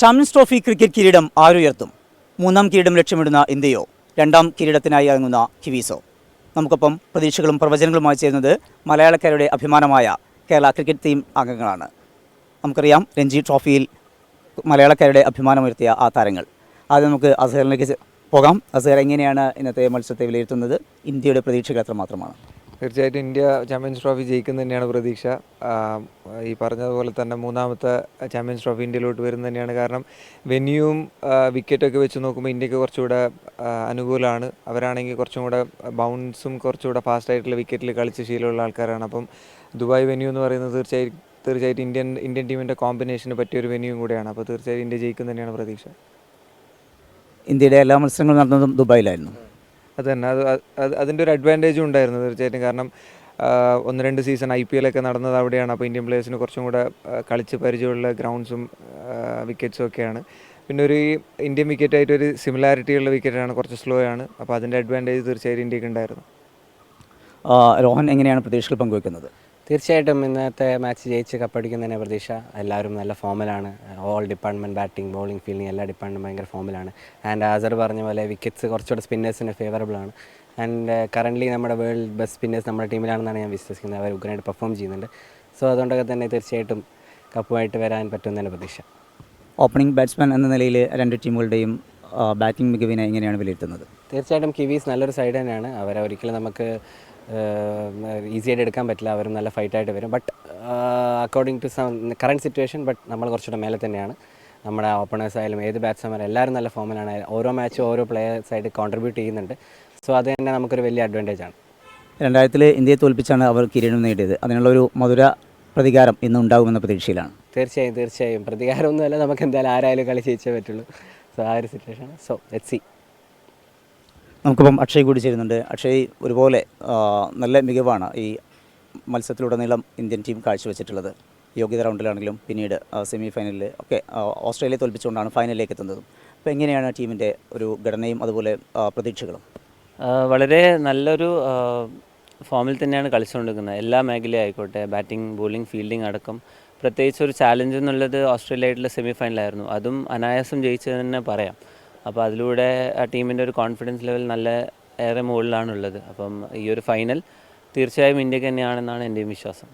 Champions trophy cricket കിരീടം ആരുയർത്തും? മൂന്നാം കിരീടം ലക്ഷ്യമിടുന്ന ഇന്ത്യയോ? രണ്ടാം കിരീടത്തിനായി ഇറങ്ങുന്ന കിവീസോ? നമുക്കൊപ്പം പ്രതീക്ഷകളും പ്രവചനങ്ങളുമായി ചേരുന്നത് മലയാളക്കാരുടെ അഭിമാനമായ കേരള ക്രിക്കറ്റ് ടീം അംഗങ്ങളാണ്. നമുക്കറിയാം രഞ്ജി ട്രോഫിയിൽ മലയാളക്കാരുടെ അഭിമാനമുയർത്തിയ ആ താരങ്ങൾ. ആദ്യം നമുക്ക് അസഹറിലേക്ക് പോകാം. അസഹർ എങ്ങനെയാണ് ഇന്നത്തെ മത്സരത്തെ വിലയിരുത്തുന്നത്? ഇന്ത്യയുടെ പ്രതീക്ഷകൾ എത്രമാത്രമാണ്? തീർച്ചയായിട്ടും ഇന്ത്യ ചാമ്പ്യൻസ് ട്രോഫി ജയിക്കുന്ന തന്നെയാണ് പ്രതീക്ഷ. ഈ പറഞ്ഞതുപോലെ തന്നെ മൂന്നാമത്തെ ചാമ്പ്യൻസ് ട്രോഫി ഇന്ത്യയിലോട്ട് വരും തന്നെയാണ് കാരണം വെന്യൂവും വിക്കറ്റൊക്കെ വെച്ച് നോക്കുമ്പോൾ ഇന്ത്യയ്ക്ക് കുറച്ചുകൂടെ അനുകൂലമാണ്. അവരാണെങ്കിൽ കുറച്ചും കൂടെ ബൗൺസും കുറച്ചുകൂടെ ഫാസ്റ്റായിട്ടുള്ള വിക്കറ്റിൽ കളിച്ച് ശീലമുള്ള ആൾക്കാരാണ്. അപ്പം ദുബായ് വെന്യൂ എന്ന് പറയുന്നത് തീർച്ചയായും തീർച്ചയായിട്ടും ഇന്ത്യൻ ഇന്ത്യൻ ടീമിന്റെ കോമ്പിനേഷന് പറ്റിയ ഒരു വെന്യൂവും കൂടെയാണ്. അപ്പോൾ തീർച്ചയായും ഇന്ത്യ ജയിക്കുന്ന തന്നെയാണ് പ്രതീക്ഷ. ഇന്ത്യയുടെ എല്ലാ മത്സരങ്ങളും നടന്നതും ദുബായിലായിരുന്നു. അത് തന്നെ. അത് അത് അതിന്റെ ഒരു അഡ്വാന്റേജും ഉണ്ടായിരുന്നു തീർച്ചയായിട്ടും. കാരണം ഒന്ന് രണ്ട് സീസൺ ഐ പി എല്ലൊക്കെ നടന്നത് അവിടെയാണ്. അപ്പോൾ ഇന്ത്യൻ പ്ലേയേഴ്സിന് കുറച്ചും കൂടെ കളിച്ച് പരിചയമുള്ള ഗ്രൗണ്ട്സും വിക്കറ്റ്സും ഒക്കെയാണ്. പിന്നെ ഒരു ഇന്ത്യൻ വിക്കറ്റായിട്ട് ഒരു സിമിലാരിറ്റി ഉള്ള വിക്കറ്റാണ് കുറച്ച് സ്ലോ ആണ്. അപ്പോൾ അതിന്റെ അഡ്വാന്റേജ് തീർച്ചയായിട്ടും ഇന്ത്യയ്ക്ക് ഉണ്ടായിരുന്നു. രോഹൻ എങ്ങനെയാണ് പ്രതീക്ഷകൾ പങ്കുവെക്കുന്നത്? തീർച്ചയായിട്ടും ഇന്നത്തെ മാച്ച് ജയിച്ച് കപ്പടിക്കുന്നതിനെ പ്രതീക്ഷ എല്ലാവരും നല്ല ഫോമിലാണ് all department batting bowling fielding എല്ലാ ഡിപ്പാർട്ട്മെന്റും ഭയങ്കര ഫോമിലാണ് ആൻഡ് ആസർ പറഞ്ഞ പോലെ വിക്കറ്റ്സ് കുറച്ചുകൂടെ സ്പിന്നേഴ്സിന് ഫേവറബിൾ ആണ്. ആൻഡ് കറന്റ്ലി നമ്മുടെ വേൾഡ് ബെസ്റ്റ് സ്പിന്നേഴ്സ് നമ്മുടെ ടീമിലാണെന്നാണ് ഞാൻ വിശ്വസിക്കുന്നത്. അവർ ഉഗ്രനായിട്ട് പെർഫോം ചെയ്യുന്നുണ്ട്. സോ അതുകൊണ്ടൊക്കെ തന്നെ തീർച്ചയായിട്ടും കപ്പുമായിട്ട് വരാൻ പറ്റുമെന്നാണ് പ്രതീക്ഷ. ഓപ്പണിംഗ് ബാറ്റ്സ്മാൻ എന്ന നിലയിൽ രണ്ട് ടീമുകളുടെയും ബാറ്റിംഗ് മികവിനെ എങ്ങനെയാണ് വിലയിരുത്തുന്നത്? തീർച്ചയായിട്ടും കിവീസ് നല്ലൊരു സൈഡ് തന്നെയാണ്. അവരെ ഒരിക്കലും നമുക്ക് ഈസി ആയിട്ട് എടുക്കാൻ പറ്റില്ല. അവർ നല്ല ഫൈറ്റായിട്ട് വരും. But according to some current situation but നമ്മൾ കുറച്ചുകൂടെ മേലെ തന്നെയാണ്. നമ്മുടെ ഓപ്പണേഴ്സ് ആയാലും ഏത് ബാറ്റ്സ്മാൻ എല്ലാവരും നല്ല ഫോമിലാണ് ഓരോ മാച്ചും ഓരോ പ്ലേയേഴ്സ് ആയിട്ട് കോൺട്രിബ്യൂട്ട് ചെയ്യുന്നുണ്ട്. സോ അത് തന്നെ നമുക്കൊരു വലിയ അഡ്വാന്റേജ് ആണ്. രണ്ടായിരത്തിൽ ഇന്ത്യയെ തോൽപ്പിച്ചാണ് അവർ കിരീടം നേടിയത്. അതിനുള്ള ഒരു മധുര പ്രതികാരം ഇന്ന് ഉണ്ടാകുമെന്ന പ്രതീക്ഷയിലാണ്. തീർച്ചയായും തീർച്ചയായും. പ്രതികാരമൊന്നുമല്ല നമുക്ക് എന്തായാലും ആരായാലും കളി ജയിച്ചേ പറ്റുള്ളൂ. സോ ആ ഒരു സിറ്റുവേഷൻ സോ ലെറ്റ് സി നമുക്കിപ്പം അക്ഷയ് കൂടി ചേരുന്നുണ്ട്. അക്ഷയ് ഒരുപോലെ നല്ല മികവാണ് ഈ മത്സരത്തിലുടനീളം ഇന്ത്യൻ ടീം കാഴ്ചവെച്ചിട്ടുള്ളത്. യോഗ്യത റൗണ്ടിലാണെങ്കിലും പിന്നീട് സെമി ഫൈനലിൽ ഒക്കെ ഓസ്ട്രേലിയ തോൽപ്പിച്ചുകൊണ്ടാണ് ഫൈനലിലേക്ക് എത്തുന്നതും. അപ്പോൾ എങ്ങനെയാണ് ടീമിന്റെ ഒരു ഘടനയും അതുപോലെ പ്രതീക്ഷകളും? വളരെ നല്ലൊരു ഫോമിൽ തന്നെയാണ് കളിച്ചുകൊണ്ടിരിക്കുന്നത്. എല്ലാ മേഖലയും ആയിക്കോട്ടെ ബാറ്റിംഗ് ബോളിംഗ് ഫീൽഡിംഗ് അടക്കം. പ്രത്യേകിച്ച് ഒരു ചാലഞ്ച് എന്നുള്ളത് ഓസ്ട്രേലിയ ആയിട്ടുള്ള സെമി ഫൈനലായിരുന്നു അതും അനായാസം ജയിച്ചതെന്ന് തന്നെ പറയാം. അപ്പോൾ അതിലൂടെ ആ ടീമിന്റെ ഒരു കോൺഫിഡൻസ് ലെവൽ നല്ല ഏറെ മുകളിലാണുള്ളത്. അപ്പം ഈ ഒരു ഫൈനൽ തീർച്ചയായും ഇന്ത്യയ്ക്ക് തന്നെയാണെന്നാണ് എന്റെയും വിശ്വാസം.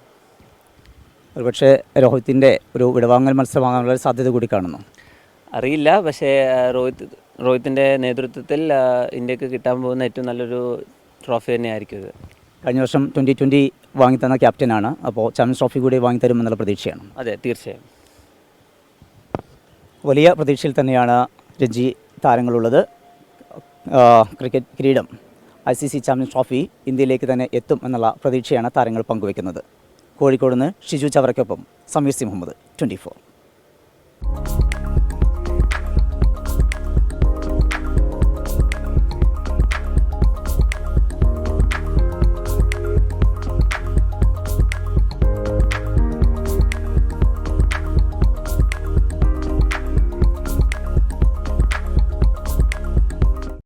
ഒരുപക്ഷെ രോഹിത്തിന്റെ ഒരു വിടവാങ്ങൽ മത്സരമാകാനുള്ള ഒരു സാധ്യത കൂടി കാണുന്നു. അറിയില്ല. പക്ഷേ രോഹിത് രോഹിത്തിന്റെ നേതൃത്വത്തിൽ ഇന്ത്യയ്ക്ക് കിട്ടാൻ പോകുന്ന ഏറ്റവും നല്ലൊരു ട്രോഫി തന്നെയായിരിക്കും ഇത്. കഴിഞ്ഞ വർഷം ട്വന്റി ട്വന്റി വാങ്ങിത്തന്ന ക്യാപ്റ്റനാണ്. അപ്പോൾ ചാമ്പ്യൻസ് ട്രോഫി കൂടി വാങ്ങിത്തരുമെന്നുള്ള പ്രതീക്ഷയാണ്. അതെ തീർച്ചയായും. വലിയ പ്രതീക്ഷയിൽ തന്നെയാണ് രഞ്ജി താരങ്ങളുള്ളത്. ക്രിക്കറ്റ് കിരീടം I C C champions trophy ഇന്ത്യയിലേക്ക് തന്നെ എത്തും എന്നുള്ള പ്രതീക്ഷയാണ് താരങ്ങൾ പങ്കുവയ്ക്കുന്നത്. കോഴിക്കോട് നിന്ന് ഷിജു ചവറയ്ക്കൊപ്പം സമീർ സി മുഹമ്മദ് ട്വന്റി